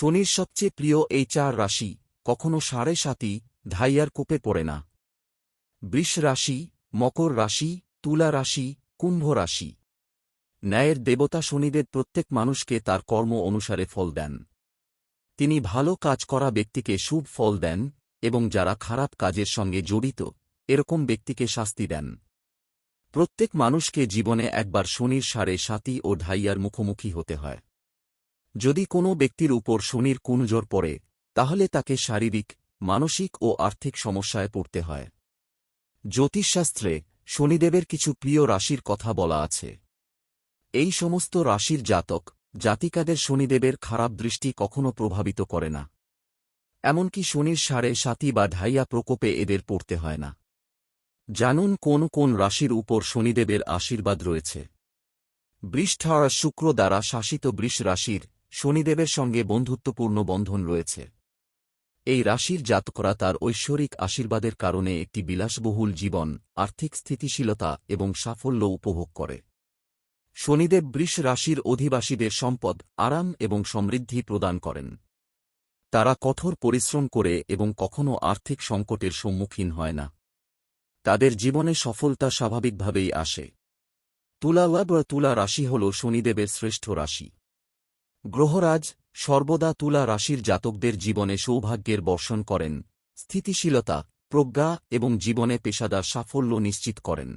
শনির সবচেয়ে প্রিয় এই চার রাশি কখনো সাড়ে সাতি ধাইয়ার কোপে পড়ে না। বৃষ রাশি, মকর রাশি, তুলা রাশি, কুম্ভ রাশি। ন্যায়ের দেবতা শনিদের প্রত্যেক মানুষকে তার কর্ম অনুসারে ফল দেন। তিনি ভালো কাজ করা ব্যক্তিকে শুভ ফল দেন এবং যারা খারাপ কাজের সঙ্গে জড়িত, এরকম ব্যক্তিকে শাস্তি দেন। প্রত্যেক মানুষকে জীবনে একবার শনির সাড়ে সাতি ও ঢাইয়ার মুখোমুখি হতে হয়। যদি কোনো ব্যক্তির উপর শনির কুনজোর পড়ে, তাহলে তাকে শারীরিক, মানসিক ও আর্থিক সমস্যায় পড়তে হয়। জ্যোতিষশাস্ত্রে শনিদেবের কিছু প্রিয় রাশির কথা বলা আছে। এই সমস্ত রাশির জাতক, জাতিকাদের শনিদেবের খারাপ দৃষ্টি কখনো প্রভাবিত করে না। এমনকি শনির সাড়ে সাতি বা ঢাইয়া প্রকোপে এদের পড়তে হয় না। জানুন কোন কোন রাশির উপর শনিদেবের আশীর্বাদ রয়েছে। বৃষ্ঠার শুক্র দ্বারা শাসিত বৃষ রাশির শনিদেবের সঙ্গে বন্ধুত্বপূর্ণ বন্ধন রয়েছে। এই রাশির জাতকরা তার ঐশ্বরিক আশীর্বাদের কারণে একটি বিলাসবহুল জীবন, আর্থিক স্থিতিশীলতা এবং সাফল্য উপভোগ করে। শনিদেব বৃষ রাশির অধিবাসীদের সম্পদ, আরাম এবং সমৃদ্ধি প্রদান করেন। তারা কঠোর পরিশ্রম করে এবং কখনও আর্থিক সংকটের সম্মুখীন হয় না। তাদের জীবনে সফলতা স্বাভাবিকভাবেই আসে। তুলা তুলা রাশি হল শনিদেবের শ্রেষ্ঠ রাশি। গ্রহরাজ সর্বদা তুলা রাশির জাতকদের জীবনে সৌভাগ্যের বর্ষণ করেন, স্থিতিশীলতা, প্রজ্ঞা এবং জীবনে পেশাদার সাফল্য নিশ্চিত করেন।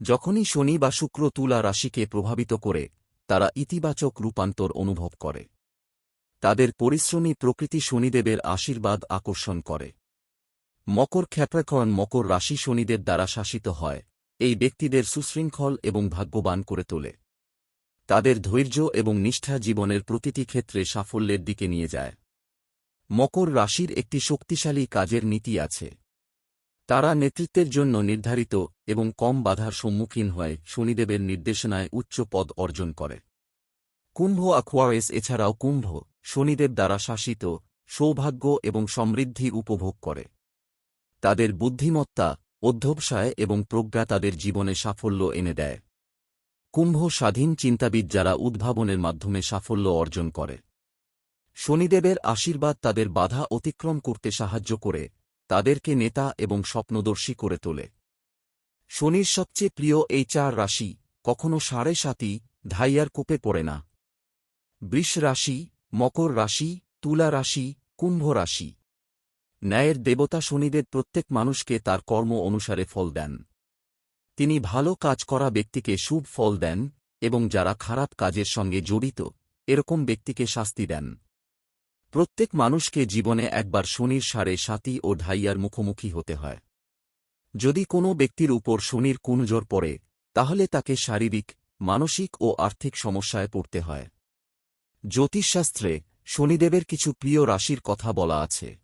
যখনই শনি বা শুক্র তুলা রাশিকে প্রভাবিত করে, তারা ইতিবাচক রূপান্তর অনুভব করে। তাদের পরিশ্রমী প্রকৃতি শনিদেবের আশীর্বাদ আকর্ষণ করে। মকর ক্ষেপ্রাকরণ মকর রাশি শনিদের দ্বারা শাসিত হয়, এই ব্যক্তিদের সুশৃঙ্খল এবং ভাগ্যবান করে তোলে। তাদের ধৈর্য এবং নিষ্ঠা জীবনের প্রতিটি ক্ষেত্রে সাফল্যের দিকে নিয়ে যায়। মকর রাশির একটি শক্তিশালী কাজের নীতি আছে। তারা নেতৃত্বের জন্য নির্ধারিত এবং কম বাধার সম্মুখীন হয়ে, শনিদেবের নির্দেশনায় উচ্চ পদ অর্জন করে। কুম্ভ আখোয়ারেস এছাড়াও কুম্ভ, শনিদেব দ্বারা শাসিত, সৌভাগ্য এবং সমৃদ্ধি উপভোগ করে। তাদের বুদ্ধিমত্তা, অধ্যবসায় এবং প্রজ্ঞা তাদের জীবনে সাফল্য এনে দেয়। কুম্ভ স্বাধীন চিন্তাবিদ যারা উদ্ভাবনের মাধ্যমে সাফল্য অর্জন করে। শনিদেবের আশীর্বাদ তাদের বাধা অতিক্রম করতে সাহায্য করে, তাদেরকে নেতা এবং স্বপ্নদর্শী করে তোলে। শনির সবচেয়ে প্রিয় এই চার রাশি কখনো সাড়ে সাতি ধাইয়ার কোপে পড়ে না। বৃষ রাশি, মকর রাশি, তুলা রাশি, কুম্ভ রাশি। ন্যায়ের দেবতা শনিদের প্রত্যেক মানুষকে তার কর্ম অনুসারে ফল দেন। তিনি ভালো কাজ করা ব্যক্তিকে শুভ ফল দেন এবং যারা খারাপ কাজের সঙ্গে জড়িত, এরকম ব্যক্তিকে শাস্তি দেন। প্রত্যেক মানুষকে জীবনে একবার শনির সাড়ে সাতি ও ঢাইয়ার মুখোমুখি হতে হয়। যদি কোনো ব্যক্তির উপর শনির কুনজোর পড়ে, তাহলে তাকে শারীরিক, মানসিক ও আর্থিক সমস্যায় পড়তে হয়। জ্যোতিষশাস্ত্রে শনিদেবের কিছু প্রিয় রাশির কথা বলা আছে।